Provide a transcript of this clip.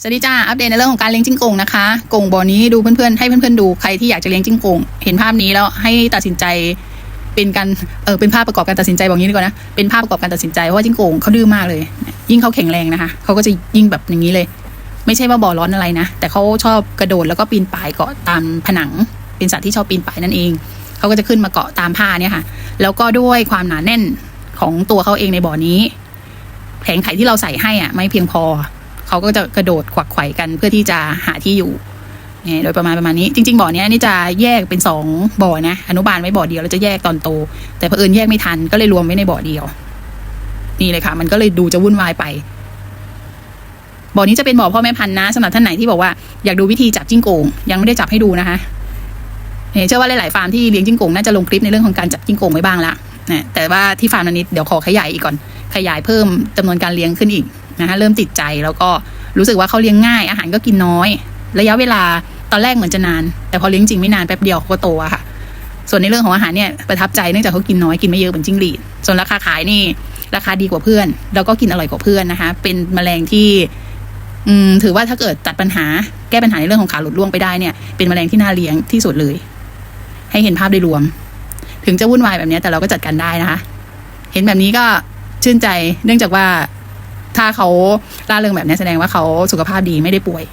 สวัสดีจ้า อัปเดตในเรื่องของการเลี้ยงจิ้งกงนะคะกงบ่อนี้ดูเพื่อนๆ ให้เพื่อนๆดูใครที่อยากจะเลี้ยงจิ้งกงเห็นภาพนี้แล้วให้ตัดสินใจเป็นการ เออเป็นภาพประกอบการตัดสินใจบอกงี้ดีกว่านะ เป็นภาพประกอบการตัดสินใจเพราะว่าจิ้งกงเขาดื้อมากเลย ยิ่งเขาแข็งแรงนะคะเขาก็จะยิ่งแบบอย่างนี้เลย ไม่ใช่ว่าบ่อร้อนอะไรนะ แต่เขาชอบกระโดดแล้วก็ปีนป่ายเกาะตามผนัง เป็นสัตว์ที่ชอบปีนป่ายนั่นเอง เขาก็จะขึ้นมาเกาะตามผ้าเนี่ยค่ะ แล้วก็ด้วยความหนาแน่นของตัวเขาเองในบ่อนี้ แผงไข่ที่เราใส่ให้อะไม่เพียงพอ เขาก็จะกระโดดขวักไขว่กันเพื่อที่จะหาที่อยู่เนี่ยโดยประมาณประมาณนี้จริง ๆ บ่อเนี้ยนี่จะแยกเป็นสองบ่อนะอนุบาลไว้บ่อเดียวแล้วจะแยกตอนโต แต่เผอิญแยกไม่ทันก็เลยรวมไว้ในบ่อเดียว นี่เลยค่ะ มันก็เลยดูจะวุ่นวายไป บ่อนี้จะเป็นบ่อพ่อแม่พันธุ์นะสำหรับท่านไหนที่บอกว่าอยากดูวิธีจับจิ้งโกงยังไม่ได้จับให้ดูนะคะเนี่ยเชื่อว่าหลาย ๆ ฟาร์มที่เลี้ยงจิ้งโกงน่าจะลงคลิปในเรื่องของการจับจิ้งโกงไว้บ้างละนะแต่ว่าที่ฟาร์มนี้เดี๋ยวขอขยายอีกก่อน ขยายเพิ่มจำนวนการเลี้ยงขึ้นอีก นะคะเริ่มติดใจแล้วก็รู้สึกว่าเขาเลี้ยงง่าย อาหารก็กินน้อย ระยะเวลาตอนแรกเหมือนจะนาน แต่พอเลี้ยงจริงไม่นานแป๊บเดียวเขาก็โตอะค่ะ ส่วนในเรื่องของอาหารเนี่ยประทับใจเนื่องจากเขากินน้อยกินไม่เยอะเหมือนจิ้งหรีดส่วนราคาขายนี่ราคาดีกว่าเพื่อน แล้วก็กินอร่อยกว่าเพื่อนนะคะ เป็นแมลงที่อืมถือว่าถ้าเกิดตัดปัญหาแก้ปัญหาในเรื่องของขาหลุดร่วงไปได้เนี่ยเป็นแมลงที่น่าเลี้ยงที่สุดเลย ให้เห็นภาพโดยรวม ถึงจะวุ่นวายแบบนี้แต่เราก็จัดการได้นะคะ เห็นแบบนี้ก็ชื่นใจเนื่องจากว่า ถ้าเขาล่าเริงแบบนี้แสดงว่าเขาสุขภาพดีไม่ได้ป่วย